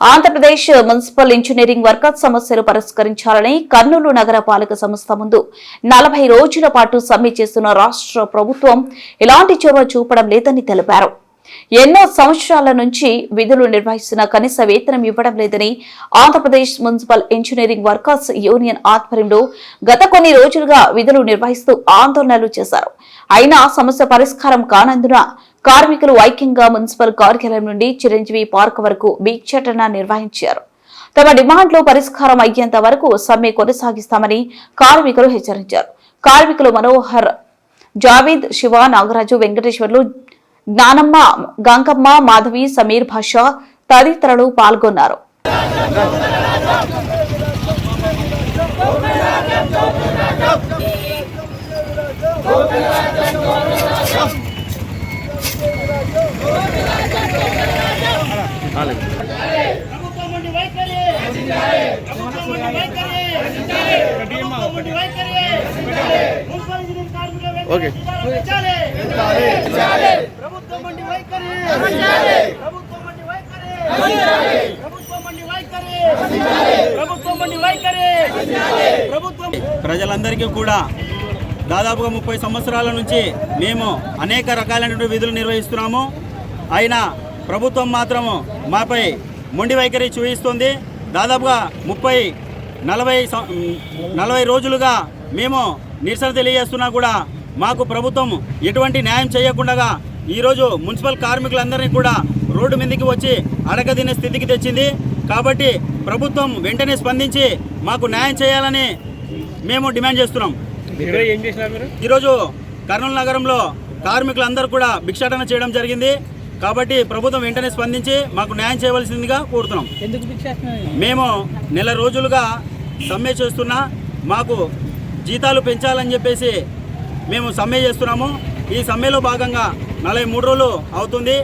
Andhra Pradesh municipal engineering workers సమస్యలు పరిష్కరించాలని కర్నూలు నగర పాలక సంస్థ ముందు నలభై రోజుల పాటు సమ్మె చేస్తున్న రాష్ట్ర ప్రభుత్వం ఎలాంటి చొరవ చూపడం లేదని తెలిపారు. ఎన్నో సంవత్సరాల నుంచి విధులు నిర్వహిస్తున్న కనీస వేతనం ఇవ్వడం లేదని Andhra Pradesh municipal engineering workers union ఆధ్వర్యంలో గత కొన్ని రోజులుగా విధులు నిర్వహిస్తూ ఆందోళనలు చేశారు. అయినా సమస్య పరిష్కారం కానందున కార్మికులు ఐక్యంగా మున్సిపల్ కార్యాలయం నుండి చిరంజీవి పార్క్ వరకు భిక్షాటన నిర్వహించారు తమ డిమాండ్లు పరిష్కారం అయ్యేంత వరకు సమ్మె కొనసాగిస్తామని కార్మికులు హెచ్చరించారు కార్మికులు మనోహర్ జావేద్ శివ నాగరాజు వెంకటేశ్వర్లు జ్ఞానమ్మ గంగమ్మ మాధవి సమీర్ భాషా తదితరులు పాల్గొన్నారు ప్రభుత్వం ఉండి వైఖరి ప్రభుత్వం ఉండి వైఖరి ప్రభుత్వం ఉండి వైఖరి మున్సిపల్ ఇంజనీరింగ్ కార్మికుల వెంటనే పెంచాలి. ప్రభుత్వం ఉండి వైఖరి ప్రభుత్వం ఉండి వైఖరి ప్రభుత్వం ఉండి వైఖరి ప్రభుత్వం ఉండి ప్రజలందరికీ కూడా దాదాపుగా ముప్పై సంవత్సరాల నుంచి మేము అనేక రకాలైనటువంటి విధులు నిర్వహిస్తున్నాము. అయినా ప్రభుత్వం మాత్రము మాపై మొండి వైఖరి చూపిస్తుంది. దాదాపుగా ముప్పై నలభై నలభై రోజులుగా మేము నిరసన తెలియజేస్తున్నా కూడా మాకు ప్రభుత్వం ఎటువంటి న్యాయం చేయకుండా ఈరోజు మున్సిపల్ కార్మికులందరినీ కూడా రోడ్డు మీదకి వచ్చి అడగదినే స్థితికి తెచ్చింది. కాబట్టి ప్రభుత్వం వెంటనే స్పందించి మాకు న్యాయం చేయాలని మేము డిమాండ్ చేస్తున్నాం. ఈరోజు కర్నూలు నగరంలో కార్మికులందరూ కూడా భిక్షాటన చేయడం జరిగింది. కాబట్టి ప్రభుత్వం వెంటనే స్పందించి మాకు న్యాయం చేయవలసిందిగా కోరుతున్నాం. మేము నెల రోజులుగా సమ్మె చేస్తున్నా మాకు జీతాలు పెంచాలని చెప్పేసి మేము సమ్మె చేస్తున్నాము. ఈ సమ్మెలో భాగంగా నలభై మూడు రోజులు అవుతుంది.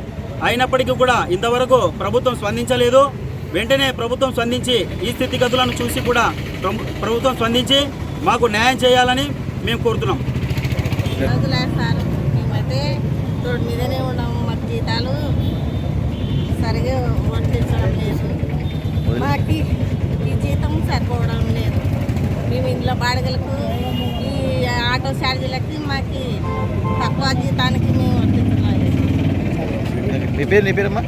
అయినప్పటికీ కూడా ఇంతవరకు ప్రభుత్వం స్పందించలేదు. వెంటనే ప్రభుత్వం స్పందించి ఈ స్థితిగతులను చూసి కూడా ప్రభు- ప్రభుత్వం స్పందించి మాకు న్యాయం చేయాలని మేము కోరుతున్నాం. మేమైతే ఉన్నాము. మాకు సరిగా వర్తించడం లేదు. మాకు ఈ- జీతం సరిపోవడం లేదు. మేము ఇంట్లో బాడగలకు ఈ ఆటో ఛార్జీలకి మాకు తక్కువ జీతానికి మేము వర్తించడం లేదు నీ పేరు నీ పేరమ్మా?